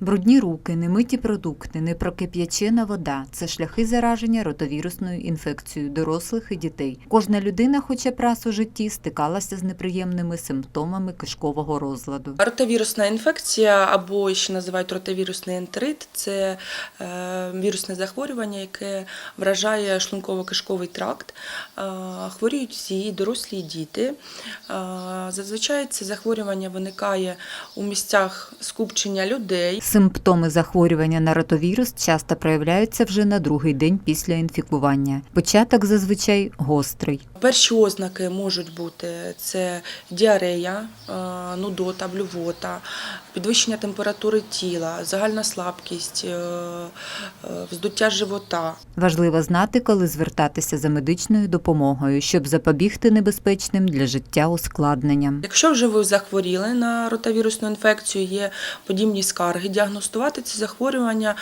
Брудні руки, немиті продукти, непрокип'ячена вода це шляхи зараження ротовірусною інфекцією дорослих і дітей. Кожна людина, хоча б раз у житті, стикалася з неприємними симптомами кишкового розладу. Ротовірусна інфекція або ще називають ротовірусний ентерит це е, вірусне захворювання, яке вражає шлунково-кишковий тракт. Хворіють всі дорослі і діти. Зазвичай це захворювання виникає у місцях скупчення людей. Симптоми захворювання на ротовірус часто проявляються вже на другий день після інфікування. Початок зазвичай гострий. Перші ознаки можуть бути це діарея, е, нудота, блювота, підвищення температури тіла, загальна слабкість, е, е, вздуття живота. Важливо знати, коли звертатися за медичною допомогою, щоб запобігти небезпечним для життя ускладненням. Якщо вже ви захворіли на ротавірусну інфекцію, є подібні скарги, діагностувати ці захворювання,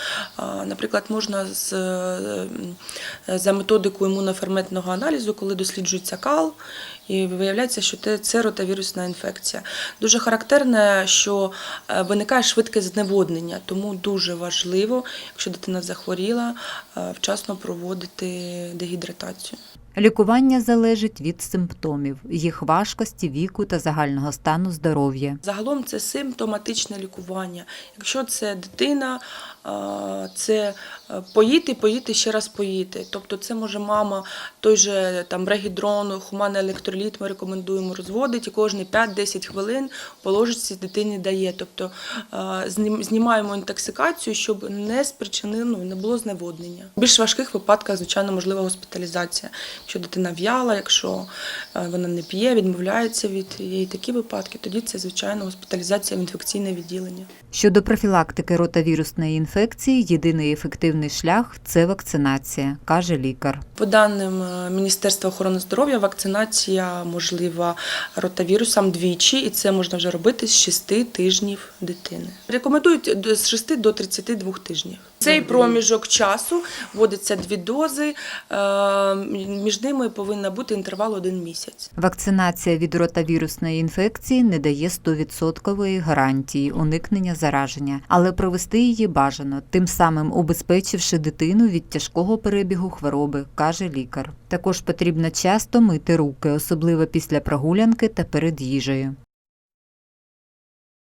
наприклад, можна з, е, за методикою імуноферментного аналізу, коли досліджується кал. І виявляється, що це ротавірусна інфекція. Дуже характерне, що е, виникає швидке зневоднення, тому дуже важливо, якщо дитина захворіла, е, вчасно проводити дегідратацію. Лікування залежить від симптомів, їх важкості, віку та загального стану здоров'я. Загалом це симптоматичне лікування. Якщо це дитина, це поїти, поїти, ще раз поїти. Тобто це може мама той же там регідрон, хуманний електроліт ми рекомендуємо розводити і кожні 5-10 хвилин по ложечці дитині дає. Тобто знімаємо інтоксикацію, щоб не спричинило, ну, не було зневоднення. В більш важких випадках, звичайно, можлива госпіталізація. Якщо дитина в'яла, якщо вона не п'є, відмовляється від її такі випадки, тоді це звичайно госпіталізація в інфекційне відділення. Щодо профілактики ротавірусної інфекції, єдиний ефективний шлях це вакцинація, каже лікар. По даним е, Міністерства охорони здоров'я, вакцинація можлива ротавірусом двічі, і це можна вже робити з 6 тижнів дитини. Рекомендують з 6 до 32 тижнів. Цей проміжок часу вводиться дві дози. е, Між ними повинен бути інтервал один місяць. Вакцинація від ротавірусної інфекції не дає 100% гарантії уникнення зараження, але провести її бажано, тим самим убезпечивши дитину від тяжкого перебігу хвороби, каже лікар. Також потрібно часто мити руки, особливо після прогулянки та перед їжею.